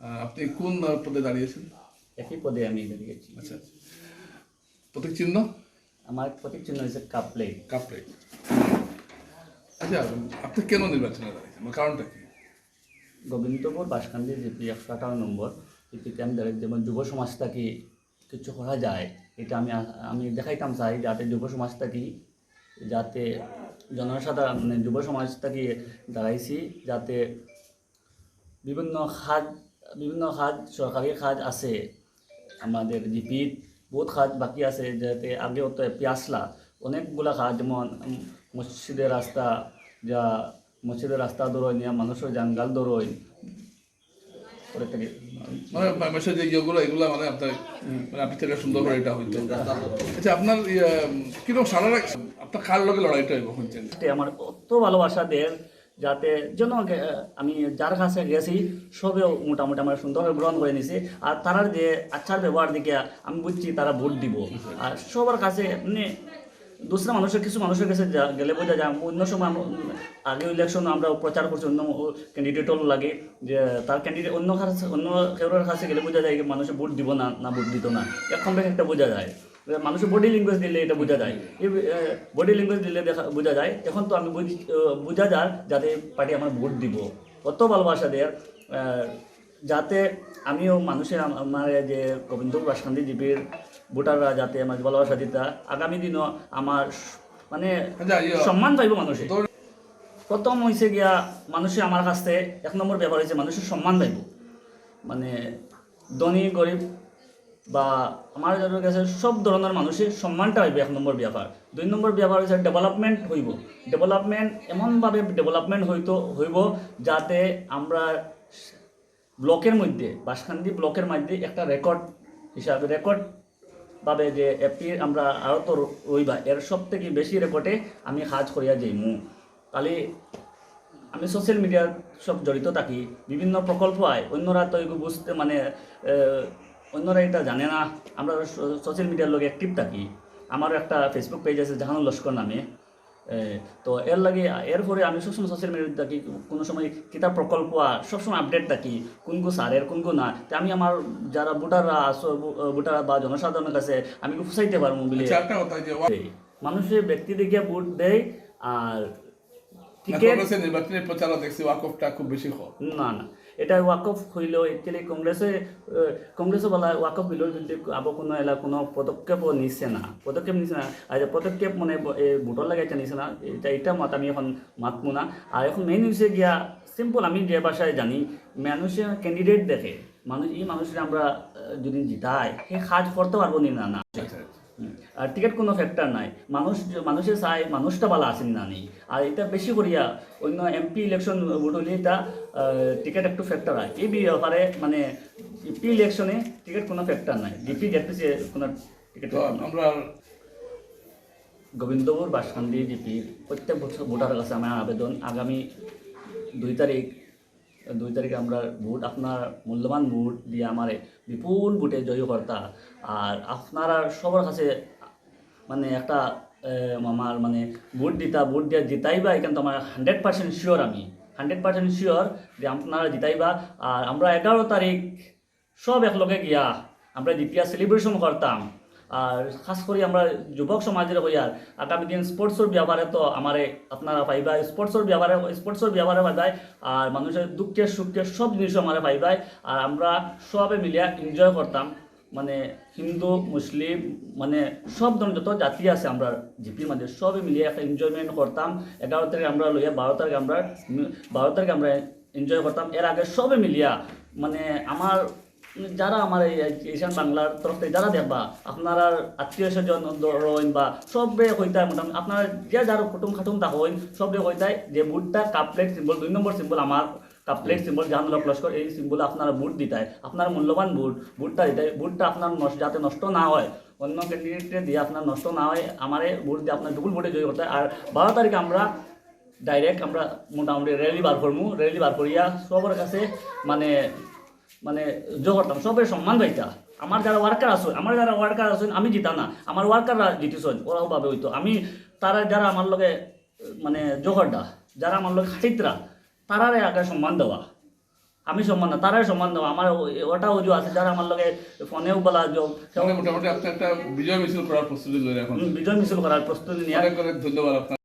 কোন আহ, পদে দাঁড়িয়েছেন? একই পদে আমি দাঁড়িয়েছি। আচ্ছা। প্রতীক চিহ্ন? আমার প্রতীক চিহ্ন হয়েছে কাপ প্লেট কাপ প্লেট আচ্ছা আপনি কেন নির্বাচনে দাঁড়িয়েছেন? কারণটা কি? গোবিন্দপুর বাসকান্দি জিপি একশো আঠারো নম্বর জিপিতে আমি দাঁড়িয়ে যেমন যুব সমাজটা কি কিছু করা যায় এটা আমি আমি দেখাইতাম চাই যাতে যুব সমাজটা কি যাতে জনসাধারণ মানে যুব সমাজটা কি দাঁড়াইছি যাতে বিভিন্ন খাত বিভিন্ন খাত সরকারি খাত আছে। আমাদের জিপিত বহুত খাত বাকি আছে যাতে আগে তো পেঁয়াসলা অনেকগুলা খাত যেমন মসজিদের রাস্তা যা মসজিদের রাস্তা দৌড়ই নিয়ে মানুষের জাঙ্গাল করে থেকে। মানে মেসেজ যে ইয়েগুলো এগুলো মানে আপনার মানে আপনি থেকে সুন্দর করে এটা হইতো। আচ্ছা আপনার ইয়ে, কীরকম সারা রাখ- আপনার কার লগে লড়াইটা হইব শুনছেন? তে আমার অত ভালোবাসা দেয় যাতে যেন আমি যার কাছে গেছি, সবেও মোটামুটি আমার সুন্দরভাবে গ্রহণ করে নিছি। আর তারার যে আচ্ছার ব্যবহার দিকে আমি বুঝছি তারা ভোট দিব। আর সবার কাছে মানে দুসরা মানুষের, কিছু মানুষের কাছে গেলে বোঝা যায় অন্য সময় আগে ইলেকশন আমরা প্রচার করছি, অন্য ক্যান্ডিডেটও লাগে, যে তার ক্যান্ডিডেট অন্য কাছে, অন্য কেউর কাছে গেলে বোঝা যায় মানুষে ভোট দিব না না ভোট দিত না। এখন একটা বোঝা যায়। মানুষের বডি ল্যাঙ্গুয়েজ দিলে এটা বোঝা যায়। এই বডি ল্যাঙ্গুয়েজ দিলে দেখা বোঝা যায়। এখন তো আমি বুঝি যায় যাতে পার্টি আমার ভোট দিব। কত ভালোবাসা দেয় যাতে আমিও মানুষের আম- আমার যে গোবিন্দ বাসকান্দি জিপির ভোটাররা যাতে আমার ভালোবাসা দিতা আগামী দিনও আমার মানে আচ্ছা সম্মান পাইব মানুষে। তো- প্রথম হয়েছে গিয়া মানুষে আমার কাছ থেকে এক নম্বর ব্যাপার হয়েছে মানুষের সম্মান পাইব। মানে ধনী গরিব বা আমার যাদের কাছে সব ধরনের মানুষের সম্মানটা হইবে এক নম্বর ব্যাপার। দুই নম্বর ব্যাপার হচ্ছে ডেভেলপমেন্ট হইব। ডেভেলপমেন্ট এমনভাবে ডেভেলপমেন্ট হইতো, হইব যাতে আমরা ব্লকের মধ্যে বাসখান্দি ব্লকের মধ্যে একটা রেকর্ড হিসাবে রেকর্ড ভাবে যে এপির আমরা আরও তো রইবা এর সব থেকে বেশি রেকর্ডে আমি কাজ করিয়া যাইমু। কালি আমি সোশ্যাল মিডিয়ার সব জড়িত থাকি। বিভিন্ন প্রকল্প আয় অন্যরা তো বুঝতে মানে অন্যরা এটা জানে না। আমরা সোশ্যাল মিডিয়ার লোক অ্যাক্টিভ থাকি। আমারও একটা ফেসবুক পেজ আছে জাহানুল লস্কর নামে। তো এর লাগে এরপরে আমি সবসময় সোশ্যাল মিডিয়াতে থাকি। কোনো সময় কিতাব প্রকল্প আর সবসময় আপডেট থাকি। কোন কো সারের কোন কো না। তো আমি আমার যারা ভোটাররা আছো ভোটাররা বা জনসাধারণের কাছে আমি ফুসাইতে পারব বলে আচ্ছা। মানুষের ব্যক্তি দেখে ভোট দেয় আর টিকিট নির্বাচনী প্রচারও দেখছি ওয়াকফটা খুব বেশি হয় না না। এটা ওয়াকফ হইল একচুয়ালি কংগ্রেসে কংগ্রেসও বলা ওয়াকফ হইল যদি আবার কোনো এলা কোনো পদক্ষেপ নিছে না। পদক্ষেপ নিচ্ছে না। আর পদক্ষেপ মানে ভোটর লাগে এটা নিচ্ছে না। এটা এটা মত আমি এখন মাতমু না আর এখন মেইন হচ্ছে গিয়া সিম্পল আমি যে ভাষায় জানি মানুষে ক্যান্ডিডেট দেখে। মানুষ এই মানুষের আমরা যদি জিতাই সে সাজ করতে পারব নি না না আচ্ছা আচ্ছা। হুম। আর টিকিট কোনো ফ্যাক্টর নাই। মানুষ মানুষের চাই মানুষটা ভালো আসেন না নেই। আর এটা বেশি করিয়া অন্য এমপি ইলেকশন ভোট হলে এটা টিকিট একটু ফ্যাক্টর হয়। এই ব্যাপারে মানে এমপি ইলেকশনে টিকিট কোনো ফ্যাক্টর নাই। ডিপি দেখতেছে কোনো টিকিট আমরা গোবিন্দপুর বাসকান্দি জিপি প্রত্যেক বছর ভোটার কাছে আমার আবেদন। আগামী দুই তারিখ দুই তারিখে আমরা ভোট আপনার মূল্যবান ভোট দিয়ে আমার বিপুল ভোটে জয়ী কর্তা আর আপনারা সবার কাছে মানে একটা আমার মানে ভোট দিতা ভোট দিয়ে জিতাইবা এখান তো আমার হান্ড্রেড পার্সেন্ট শিওর আমি। হান্ড্রেড পার্সেন্ট শিওর যে আপনারা জিতাইবা। আর আমরা এগারো তারিখ সব একলগে গিয়া আমরা দ্বিতীয় সেলিব্রেশন করতাম, আর খাস করে আমরা যুবক সমাজের হইয়ার আগামী দিন স্পোর্টসের ব্যাপারে তো আমারে আপনারা পাইবা স্পোর্টসের ব্যাপারে স্পোর্টসের ব্যাপারে পাইবাই। আর মানুষের দুঃখের সুখের সব জিনিস আমারে পাইবাই। আর আমরা সবে মিলিয়া এনজয় করতাম। মানে হিন্দু, মুসলিম মানে সব ধরনের যত জাতি আছে আমরা জিপির মধ্যে সবে মিলিয়ে একটা এনজয়মেন্ট করতাম। এগারো তারিখ আমরা লইয়া বারো তারিখ আমরা বারো তারিখ আমরা এনজয় করতাম। এর আগে সবে মিলিয়া মানে আমার, যারা আমার এই এশিয়ান বাংলার তরফ থেকে যারা দেখবা, আপনারা আত্মীয় স্বজন রইন বা সবে হইতায় মোটামুটি, আপনার যে যার কুটুম খাটুম তা হইন, সবে হইতায় যে বুটটা কাপলেট সিম্বল দুই নম্বর সিম্বল আমার cup plate symbol Jahanul Laskar এই সিম্বল আপনারা বুট দিতায় আপনার মূল্যবান বুট বুটটা দিতায় বুটটা আপনার যাতে নষ্ট না হয়। অন্য ক্যান্ডিডেটকে দিয়ে আপনার নষ্ট না হয়, আমারে বুট দিয়ে আপনার ডুবুল বুটে জয় করতে। আর বারো তারিখে আমরা ডাইরেক্ট আমরা মোটামুটি র্যালি বার করব র্যালি বার করিয়া সবার কাছে মানে মানে জয় করতাম। সবের সম্মান পাইতা। আমার যারা ওয়ার্কার আছে, আমার যারা ওয়ার্কার আছেন আমি জিতা না। আমার ওয়ার্কাররা জিতেছেন, ওরাও ভাবে হইতো। আমি, তারা যারা আমার লগে মানে জোহরডা যারা আমার লগে খাটিতরা তারারে আগে সম্মান দেওয়া। আমি সম্মান না তারাই সম্মান দেওয়া। আমার ওটা অজু আছে যারা আমার লগে ফোনেও বলা যোগ মোটামুটি আপনি একটা বিজয় মিছিল করার প্রস্তুতি বিজয় মিছিল করার প্রস্তুতি নিয়ে। ধন্যবাদ